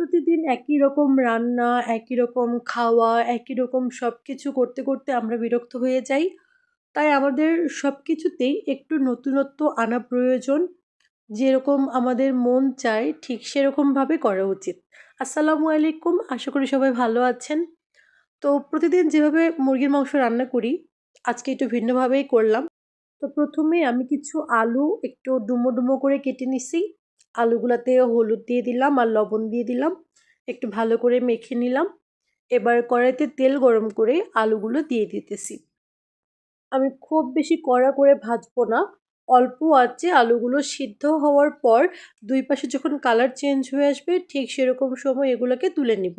প্রতিদিন একই রকম রান্না, একই রকম খাওয়া, একই রকম সব কিছু করতে করতে আমরা বিরক্ত হয়ে যাই। তাই আমাদের সব কিছুতেই একটু নতুনত্ব আনা প্রয়োজন। যেরকম আমাদের মন চায়, ঠিক সেরকমভাবে করা উচিত। আসসালামু আলাইকুম, আশা করি সবাই ভালো আছেন। তো প্রতিদিন যেভাবে মুরগির মাংস রান্না করি, আজকে একটু ভিন্নভাবেই করলাম। তো প্রথমে আমি কিছু আলু একটু ডুমো ডুমো করে কেটে নিছি। আলুগুলাতে হলুদ দিয়ে দিলাম আর লবণ দিয়ে দিলাম। একটু ভালো করে মেখে নিলাম। এবার কড়াইতে তেল গরম করে আলুগুলো দিয়ে দিতেছি। আমি খুব বেশি কড়া করে ভাজবো না। অল্প আছে আলুগুলো সিদ্ধ হওয়ার পর দুই পাশে যখন কালার চেঞ্জ হয়ে আসবে, ঠিক সেরকম সময় এগুলোকে তুলে নিব।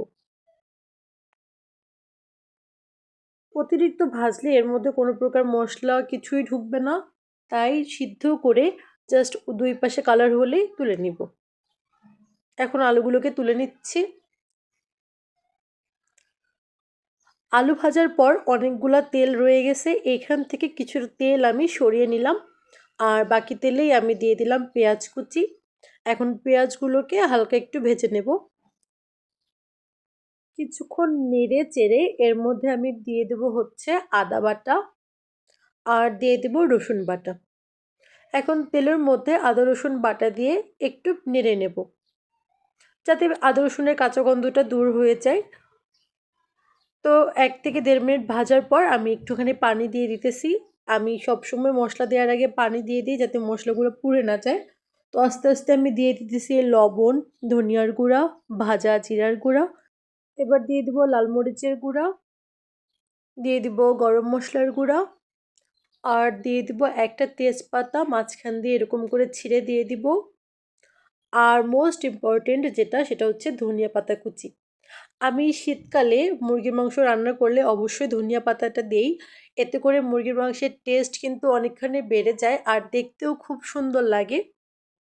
অতিরিক্ত ভাজলে এর মধ্যে কোনো প্রকার মশলা কিছুই ঢুকবে না। তাই সিদ্ধ করে জাস্ট দুই পাশে কালার হলেই তুলে নিব। এখন আলুগুলোকে তুলে নিচ্ছি। আলু ভাজার পর অনেকগুলা তেল রয়ে গেছে। এখান থেকে কিছু তেল আমি সরিয়ে নিলাম। আর বাকি তেলেই আমি দিয়ে দিলাম পেঁয়াজ কুচি। এখন পেঁয়াজগুলোকে হালকা একটু ভেজে নেব। কিছুক্ষণ নেড়ে চেড়ে এর মধ্যে আমি দিয়ে দেব হচ্ছে আদা বাটা। আর দিয়ে দেব রসুন বাটা। এখন তেলের মধ্যে আদা, রসুন বাটা দিয়ে একটু নেড়ে নেব। যাতে আদা, রসুনের কাঁচা গন্ধটা দূর হয়ে যায়। তো এক থেকে দেড় মিনিট ভাজার পর আমি একটুখানি পানি দিয়ে দিতেছি। আমি সবসময় মশলা দেওয়ার আগে পানি দিয়ে দিই যাতে মশলাগুলো পুড়ে না যায়। তো আস্তে আস্তে আমি দিয়ে দিতেছি লবণ, ধনিয়ার গুঁড়া, ভাজা জিরার গুঁড়া। এবার দিয়ে দিব লাল মরিচের গুঁড়া। দিয়ে দিব গরম মশলার গুঁড়া। আর দিয়ে দিব একটা তেজপাতা, মাঝখান দিয়ে এরকম করে ছিঁড়ে দিয়ে দিব। আর মোস্ট ইম্পর্টেন্ট যেটা, সেটা হচ্ছে ধনিয়া পাতা কুচি। আমি শীতকালে মুরগির মাংস রান্না করলে অবশ্যই ধনিয়া পাতাটা দেই। এতে করে মুরগির মাংসের টেস্ট কিন্তু অনেকখানি বেড়ে যায় আর দেখতেও খুব সুন্দর লাগে।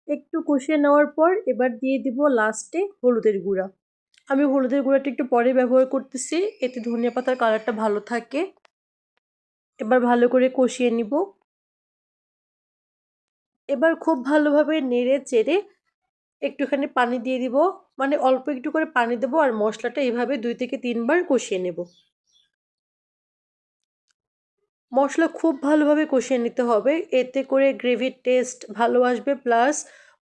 একটু কষিয়ে নেওয়ার পর এবার দিয়ে দিব লাস্টে হলুদের গুঁড়া। আমি হলুদের গুঁড়াটা একটু পরে ব্যবহার করতেছি, এতে ধনিয়া পাতার কালারটা ভালো থাকে। এবার ভালো করে কষিয়ে নিব। এবার খুব ভালোভাবে নেড়ে চেড়ে একটুখানি পানি দিয়ে দিব। মানে অল্প একটু করে পানি দেবো আর মশলাটা এভাবে দুই থেকে তিনবার কষিয়ে নেব। মশলা খুব ভালোভাবে কষিয়ে নিতে হবে। এতে করে গ্রেভির টেস্ট ভালো আসবে, প্লাস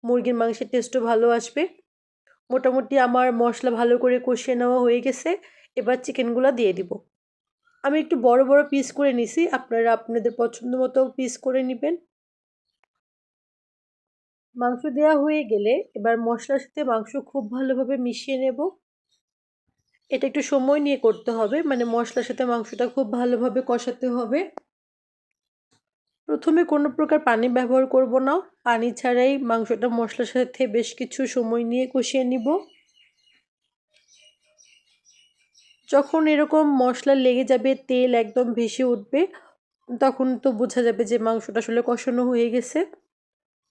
মুরগির মাংসের টেস্টও ভালো আসবে। মোটামুটি আমার মশলা ভালো করে কষিয়ে নেওয়া হয়ে গেছে। এবার চিকেনগুলো দিয়ে দিব। আমি একটু বড় বড় পিস করে নিছি। আপনারা আপনাদের পছন্দ মতো পিস করে নেবেন। মাংস দেওয়া হয়ে গেলে এবার মশলার সাথে মাংস খুব ভালোভাবে মিশিয়ে নেব। এটা একটু সময় নিয়ে করতে হবে। মানে মশলার সাথে মাংসটা খুব ভালোভাবে কষাতে হবে। প্রথমে কোনো প্রকার পানি ব্যবহার করব না। পানি ছাড়াই মাংসটা মশলার সাথে বেশ কিছু সময় নিয়ে কষিয়ে নিব। যখন এরকম মশলা লেগে যাবে, তেল একদম ভেসে উঠবে, তখন তো বোঝা যাবে যে মাংসটা আসলে কষানো হয়ে গেছে।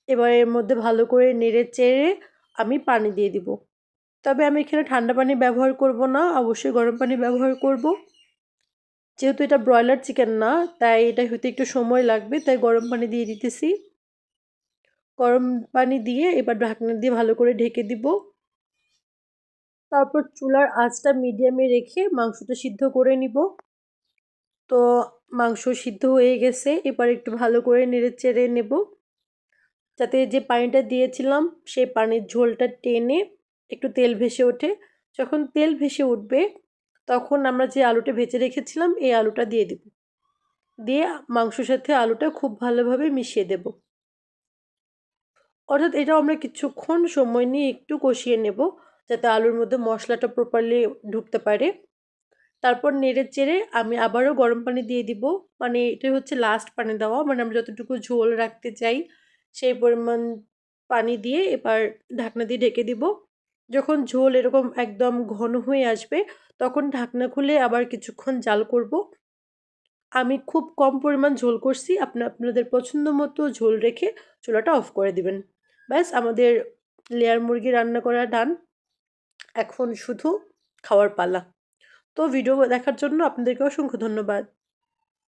এবার এর মধ্যে ভালো করে নেড়ে চেড়ে আমি পানি দিয়ে দিব। তবে আমি এখানে ঠান্ডা পানি ব্যবহার করব না, অবশ্যই গরম পানি ব্যবহার করব। যেহেতু এটা ব্রয়লার চিকেন না, তাই এটা হতে একটু সময় লাগবে, তাই গরম পানি দিয়ে দিতেছি। গরম পানি দিয়ে এবার ঢাকনা দিয়ে ভালো করে ঢেকে দিব। তারপর চুলার আঁচটা মিডিয়ামে রেখে মাংসটা সিদ্ধ করে নিব। তো মাংস সিদ্ধ হয়ে গেছে, এবার একটু ভালো করে নেড়ে চেড়ে নেব। যাতে যে পানিটা দিয়েছিলাম, সেই পানির ঝোলটা টেনে একটু তেল ভেসে ওঠে। যখন তেল ভেসে উঠবে, তখন আমরা যে আলুটা ভেজে রেখেছিলাম, এই আলুটা দিয়ে দেব। দিয়ে মাংসর সাথে আলুটা খুব ভালোভাবে মিশিয়ে দেব। অর্থাৎ এটা আমরা কিছুক্ষণ সময় নিয়ে একটু কষিয়ে নেব। যাতে আলুর মধ্যে মশলাটা প্রপারলি ঢুকতে পারে। তারপর নেড়ে চেড়ে আমি আবারও গরম পানি দিয়ে দিব। মানে এটাই হচ্ছে লাস্ট পানি দেওয়া। মানে আমরা যতটুকু ঝোল রাখতে চাই, সেই পরিমাণ পানি দিয়ে এবার ঢাকনা দিয়ে ঢেকে দিব। যখন ঝোল এরকম একদম ঘন হয়ে আসবে, তখন ঢাকনা খুলে আবার কিছুক্ষণ জাল করব। আমি খুব কম পরিমাণ ঝোল করছি। আপনি, আপনাদের পছন্দ মতো ঝোল রেখে চুলাটা অফ করে দিবেন। ব্যাস, আমাদের লেয়ার মুরগি রান্না করা ডান এখন শুধু খাওয়ার পালা। তো ভিডিও দেখার জন্য আপনাদেরকে অসংখ্য ধন্যবাদ।